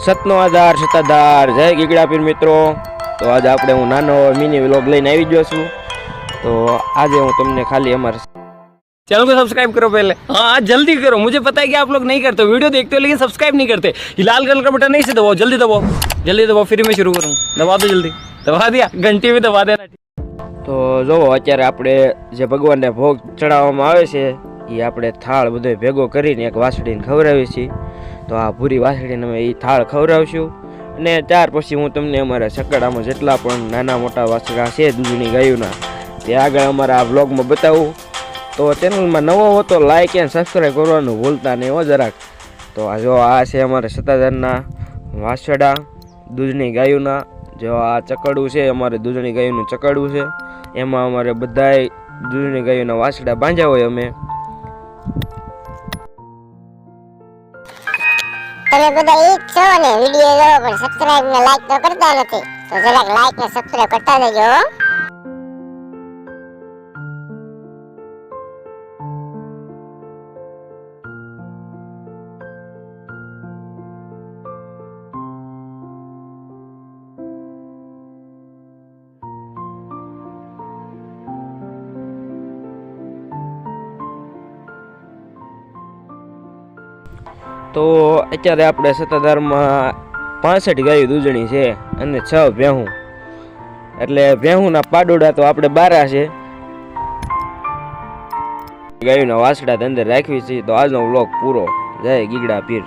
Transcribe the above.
સતનો આધાર સત્તાધાર જય ગીગડા પીર મિત્રો તો આજે આપણે હું નાનો મિની વ્લોગ લઈને આવી ગયો છું તો આજે હું તમને ખાલી અમારા चैनल को सब्सक्राइब करो पहले हाँ जल्दी करो मुझे पता है कि आप लोग नहीं करते वीडियो देखते हो लेकिन सब्सक्राइब नहीं करते ये लाल कलर का बटन नहीं से दबाओ जल्दी दबाओ जल्दी दबाओ फिर मैं शुरू करूँ दबा दो जल्दी दबा दिया घंटी भी दबा देना તો જોવો અત્યારે આપણે જે ભગવાનને ભોગ ચડાવવામાં આવે છે એ આપણે થાળ બધો ભેગો કરીને એક વાસળીને ખવડાવીએ છીએ તો આ ભૂરી વાસળીને અમે એ થાળ ખવડાવશું. અને ત્યાર પછી હું તમને અમારા સકડામાં જેટલા પણ નાના મોટા વાસળા છે દૂધની ગાયોના, તે આગળ અમારા આ બ્લોગમાં બતાવું. તો ચેનલમાં નવો હો તો લાઈક એન્ડ સબસ્ક્રાઈબ કરવાનું ભૂલતા નહીં હો જરાક. તો આ જો આ છે અમારા સત્તાધારના વાસડા દૂધની ગાયોના. જો આ ચકડું છે, અમારે દૂધની ગાયોનું ચકડું છે. એમાં અમારે બધાય દૂધની ગાયોના વાસડા બાંધ્યા હોય અમે. તમે બધા એક છો ને વીડિયો જોવો, પણ સબસ્ક્રાઇબ ને લાઈક તો કરતા નથી તો જરાક લાઈક ને સબસ્ક્રાઇબ કરતા દેજો હો. તો અત્યારે આપણે સત્તાધારમાં પાસઠ ગાયો દૂધણી છે અને છ ભેહું. એટલે ભેહુંના પાડોડા તો આપણે બારા છે. ગાયોના વાસડા અંદર રાખવી છે. તો આજનો વ્લોગ પૂરો. જય ગીગડા પીર.